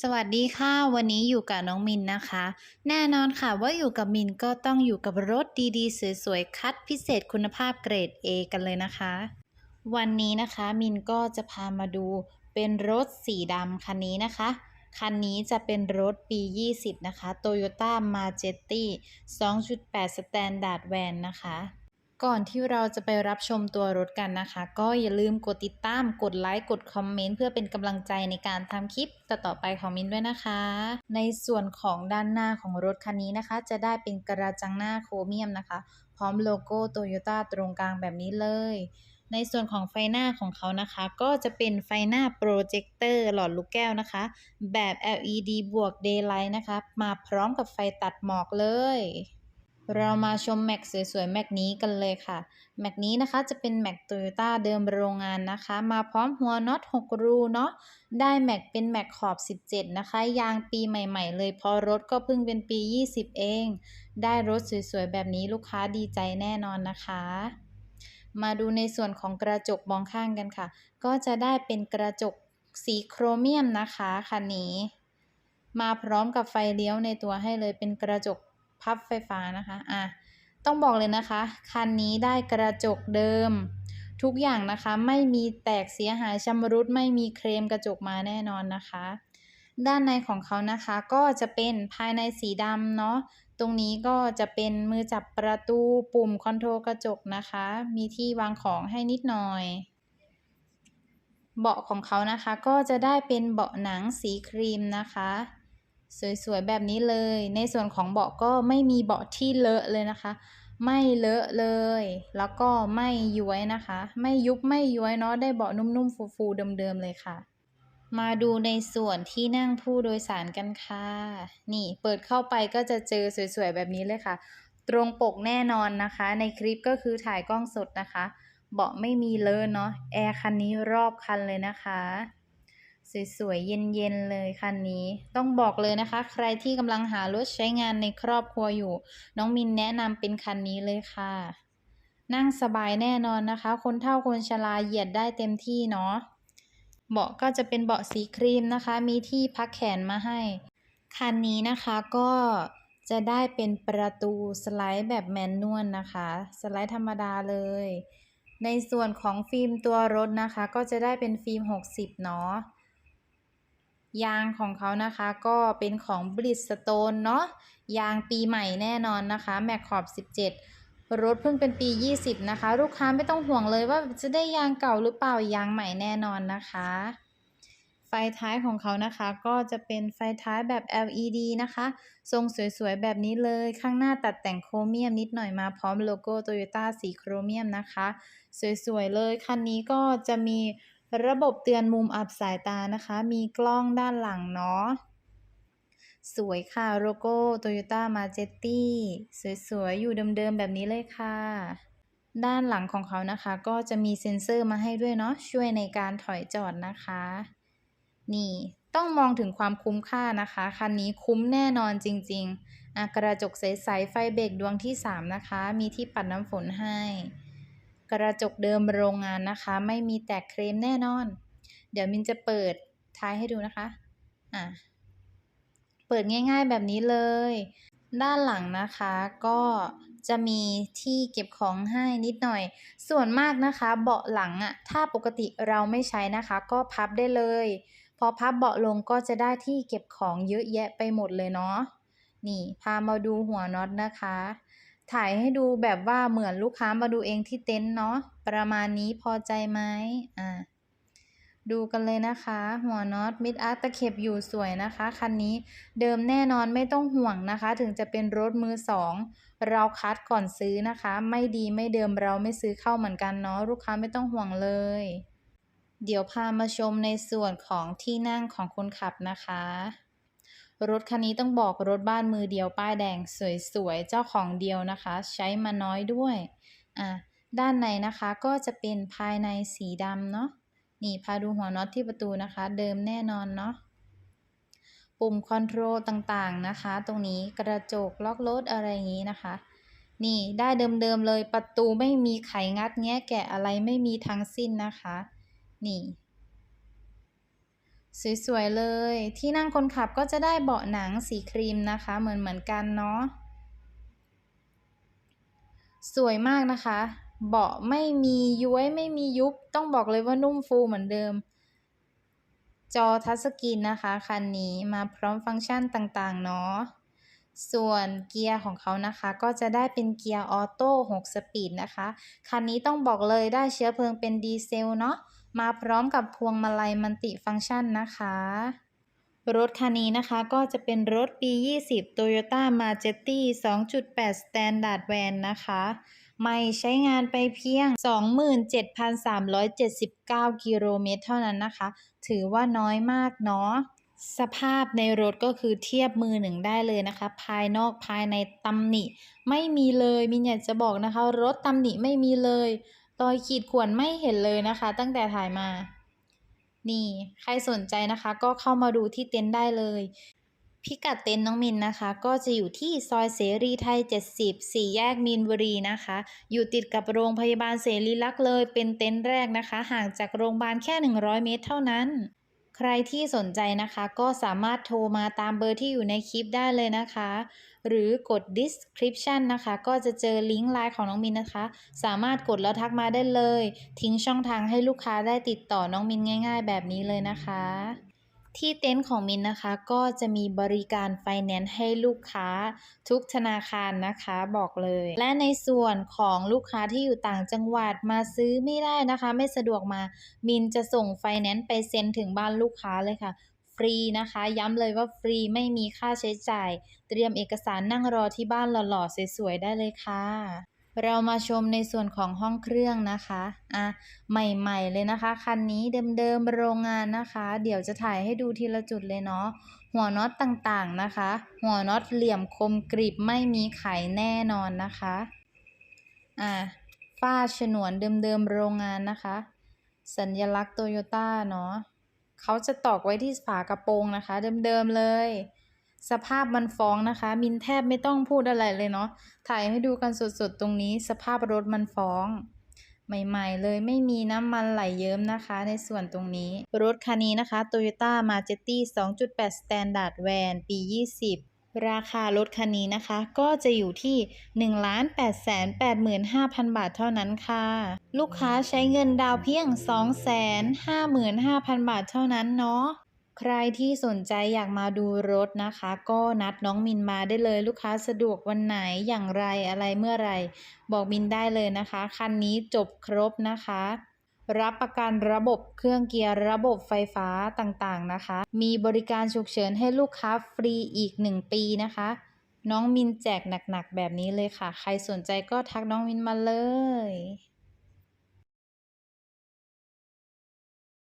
สวัสดีค่ะ วันนี้อยู่กับน้องมินนะคะ แน่นอนค่ะว่าอยู่กับมินก็ต้องอยู่กับรถดีๆ สวยๆ คัดพิเศษคุณภาพเกรด A กันเลยนะคะ วันนี้นะคะมินก็จะพามาดูเป็นรถสีดำคันนี้นะคะ คันนี้จะเป็นรถปี 20 นะคะ Toyota Majetti 2.8 Standard Van นะคะ ก่อนที่เราจะไปรับชมตัวรถกันนะคะ ก็อย่าลืมกดติดตาม กดไลค์ กดคอมเมนต์เพื่อเป็นกำลังใจในการทำคลิปต่อๆไปของมินด้วยนะคะ ในส่วนของด้านหน้าของรถคันนี้นะคะ จะได้เป็นกระจังหน้าโครเมียมนะคะ พร้อมโลโก้โตโยต้าตรงกลางแบบนี้เลย ในส่วนของไฟหน้าของเขานะคะ ก็จะเป็นไฟหน้าโปรเจคเตอร์หลอดลูกแก้วนะคะ แบบ LED บวก Daylight นะคะ มาพร้อมกับไฟตัดหมอกเลย เรามาชมแม็กสวยๆแม็กนี้กันเลยค่ะ แม็กนี้นะคะจะเป็นแม็กโตโยต้าเดิมโรงงานนะคะ มาพร้อมหัวน็อต6รูเนาะได้แม็กเป็นแม็กขอบ 17 นะคะ ยางปีใหม่ๆเลยเพอรถก็เพิ่งเป็นปี 20 เอง ได้รถสวยๆแบบนี้ลูกค้าดีใจแน่นอนนะคะ มาดูในส่วนของกระจกมองข้างกันค่ะ ก็จะได้เป็นกระจกสีโครเมียมนะคะคันนี้ มาพร้อมกับไฟเลี้ยวในตัวให้เลยเป็นกระจก พับไฟฟ้านะคะอะต้องบอกเลยนะคะ คันนี้ได้กระจกเดิม ทุกอย่างนะคะไม่มีแตกเสียหายชำรุดไม่มีเคลมกระจกมาแน่นอนนะคะ ด้านในของเขานะคะก็จะเป็นภายในสีดำเนาะตรงนี้ก็จะเป็นมือจับประตูปุ่มคอนโทรลกระจกนะคะ มีที่วางของให้นิดหน่อย เบาะของเขานะคะก็จะได้เป็นเบาะหนังสีครีมนะคะ สวยๆแบบนี้เลย ในส่วนของเบาะก็ไม่มีเบาะที่เลอะเลยนะคะ ไม่เลอะเลย แล้วก็ไม่ย้วยนะคะ ไม่ยุบไม่ย้วยเนาะได้เบาะนุ่มๆฟูๆเดิมๆเลยค่ะ มาดูในส่วนที่นั่งผู้โดยสารกันค่ะ นี่เปิดเข้าไปก็จะเจอสวยๆแบบนี้เลยค่ะ ตรงปกแน่นอนนะคะ ในคลิปก็คือถ่ายกล้องสดนะคะ เบาะไม่มีเลอะเนาะแอร์คันนี้รอบคันเลยนะคะ สวยๆ เย็นๆ เลยคันนี้ ต้องบอกเลยนะคะ ใครที่กำลังหารถใช้งานในครอบครัวอยู่ น้องมินแนะนำเป็นคันนี้เลยค่ะ นั่งสบายแน่นอนนะคะ คนเฒ่าคนชราเหยียดได้เต็มที่เนาะ เบาะก็จะเป็นเบาะสีครีมนะคะ มีที่พักแขนมาให้ คันนี้นะคะก็จะได้เป็นประตูสไลด์แบบแมนนวลนะคะ สไลด์ธรรมดาเลย ในส่วนของฟิล์มตัวรถนะคะ ก็จะได้เป็นฟิล์ม 60 เนาะ ยางของเขานะคะก็เป็นของ Bridgestone เนาะยางปีใหม่แน่นอนนะคะแม็กขอบ17 รถเพิ่งเป็นปี 20 นะคะ ลูกค้าไม่ต้องห่วงเลยว่าจะได้ยางเก่าหรือเปล่ายางใหม่แน่นอนนะคะ ไฟท้ายของเขานะคะ ก็จะเป็นไฟท้ายแบบ LED นะคะ ทรงสวยๆ แบบนี้เลยข้างหน้าตัดแต่งโครเมียมนิดหน่อยมาพร้อมโลโก้ Toyota สีโครเมียมนะคะ สวยๆเลยคันนี้ก็จะมี ระบบเตือนมุมอับสายตานะคะ มีกล้องด้านหลังเนาะ สวยค่ะโลโก้ Toyota Majetti สวยๆ อยู่เดิมๆ แบบนี้เลยค่ะ ด้านหลังของเขานะคะ ก็จะมีเซ็นเซอร์มาให้ด้วยเนาะ ช่วยในการถอยจอดนะคะ นี่ต้องมองถึงความคุ้มค่านะคะ คันนี้คุ้มแน่นอนจริง ๆ กระจกใส ๆ ไฟเบรกดวงที่ 3 นะคะ มีที่ปัดน้ำฝนให้ กระจกเดิมโรงงานนะคะ ไม่มีแตกเคลมแน่นอน เดี๋ยวมินจะเปิดท้ายให้ดูนะคะอะเปิดง่ายๆแบบนี้เลย ด้านหลังนะคะก็จะมีที่เก็บของให้นิดหน่อย ส่วนมากนะคะ เบาะหลังอะถ้าปกติเราไม่ใช้นะคะ ก็พับได้เลย พอพับเบาะลงก็จะได้ที่เก็บของเยอะแยะไปหมดเลยเนาะนี่พามาดูหัวน็อตนะคะ ถ่ายให้ดูแบบว่าเหมือนลูกค้ามาดูเองที่เต็นท์เนาะประมาณนี้พอใจไหมอ่าดูกันเลยนะคะ หัวน็อตมิดอาร์ตตะเข็บอยู่สวยนะคะ คันนี้เดิมแน่นอนไม่ต้องห่วงนะคะ ถึงจะเป็นรถมือสองเราคัดก่อนซื้อนะคะ ไม่ดีไม่เดิมเราไม่ซื้อเข้าเหมือนกันเนาะลูกค้าไม่ต้องห่วงเลย เดี๋ยวพามาชมในส่วนของที่นั่งของคนขับนะคะ รถคันนี้ต้องบอกรถบ้านมือเดียวป้ายแดงสวยๆ เจ้าของเดียวนะคะ ใช้มาน้อยด้วยอะด้านในนะคะก็จะเป็นภายในสีดำเนาะนี่พาดูหัวน็อตที่ประตูนะคะ เดิมแน่นอนเนาะปุ่มคอนโทรลต่างๆนะคะ ตรงนี้กระจกล็อกรถอะไรอย่างนี้นะคะ นี่ได้เดิมๆเลยประตูไม่มีไขงัดแงะแกะอะไรไม่มีทั้งสิ้นนะคะ นี่ สวยๆเลย ที่นั่งคนขับก็จะได้เบาะหนังสีครีมนะคะ เหมือนเหมือนกันเนาะสวยมากนะคะ เบาะไม่มีย้วยไม่มียุบ ต้องบอกเลยว่านุ่มฟูเหมือนเดิม จอทัชสกรีนนะคะคันนี้มาพร้อมฟังก์ชันต่างๆเนาะส่วนเกียร์ของเขานะคะก็จะได้เป็นเกียร์ออโต้6สปีดนะคะ คันนี้ต้องบอกเลยได้เชื้อเพลิงเป็นดีเซลเนาะ มาพร้อมกับพวงมาลัยมัลติฟังก์ชันนะคะ รถคันนี้นะคะก็จะเป็นรถปี 20 Toyota Majetti 2.8 Standard Van นะคะ ไม่ใช้งานไปเพียง 27,379 กิโลเมตรเท่านั้นนะคะ ถือว่าน้อยมากเนาะสภาพในรถก็คือเทียบมือหนึ่งได้เลยนะคะ ภายนอกภายในตำหนิ ไม่มีเลยมินอยากจะบอกนะคะ รถตำหนิไม่มีเลย รอยขีดข่วนไม่เห็นเลยนะคะ ตั้งแต่ถ่ายมา นี่ใครสนใจนะคะ ก็เข้ามาดูที่เต็นท์ได้เลยพิกัดเต็นท์น้องมินนะคะ ก็จะอยู่ที่ซอยเสรีไทย 70 สี่แยกมีนบุรีนะคะ อยู่ติดกับโรงพยาบาลเสรีลักษ์เลยเป็นเต็นท์แรกนะคะ ห่างจากโรงพยาบาลแค่ 100 เมตรเท่านั้น ใครที่สนใจนะคะก็สามารถโทรมาตามเบอร์ที่อยู่ในคลิปได้เลยนะคะ หรือกด description นะคะ ก็จะเจอลิงก์ไลน์ของน้องมินนะคะ สามารถกดแล้วทักมาได้เลย ทิ้งช่องทางให้ลูกค้าได้ติดต่อน้องมินง่าย ๆ แบบนี้เลยนะคะ ที่เต็นท์ของมินนะคะก็จะมีบริการไฟแนนซ์ให้ลูกค้าทุกธนาคารนะคะบอกเลย และในส่วนของลูกค้าที่อยู่ต่างจังหวัดมาซื้อไม่ได้นะคะ ไม่สะดวกมามินจะส่งไฟแนนซ์ไปเซ็นถึงบ้านลูกค้าเลยค่ะฟรีนะคะ ย้ำเลยว่าฟรีไม่มีค่าใช้จ่าย เตรียมเอกสารนั่งรอที่บ้านหล่อๆสวยๆได้เลยค่ะ เรามาชมในส่วนของห้องเครื่องนะคะอะใหม่ๆเลยนะคะ คันนี้เดิมๆโรงงานนะคะ เดี๋ยวจะถ่ายให้ดูทีละจุดเลยเนาะ หัวน็อตต่างๆนะคะ หัวน็อตเหลี่ยมคมกริบไม่มีไขแน่นอนนะคะอะฝ้าฉนวนเดิมๆโรงงานนะคะ สัญลักษณ์โตโยต้าเนาะเขาจะตอกไว้ที่ฝากระโปรงนะคะ เดิมๆเลย สภาพมันฟ้องนะคะ มินแทบไม่ต้องพูดอะไรเลยเนาะถ่ายให้ดูกันสดๆตรงนี้ สภาพรถมันฟ้อง ใหม่ๆเลยไม่มีน้ำมันไหลเยิ้มนะคะ ในส่วนตรงนี้ รถคันนี้นะคะ Toyota Majetti 2.8 Standard Van ปี 20ราคารถคันนี้นะคะ ก็จะอยู่ที่ 1,885,000 บาทเท่านั้นค่ะ ลูกค้าใช้เงินดาวเพียง 255,000 บาทเท่านั้นเนาะ ใครที่สนใจอยากมาดูรถนะคะ ก็นัดน้องมินมาได้เลยลูกค้าสะดวกวันไหนอย่างไรอะไรเมื่อไรบอกมินได้เลยนะคะ คันนี้จบครบนะคะ รับประกันระบบเครื่องเกียร์ระบบไฟฟ้าต่างๆนะคะ มีบริการฉุกเฉินให้ลูกค้าฟรีอีก 1 ปีนะคะ น้องมินแจกหนักๆแบบนี้เลยค่ะ ใครสนใจก็ทักน้องมินมาเลย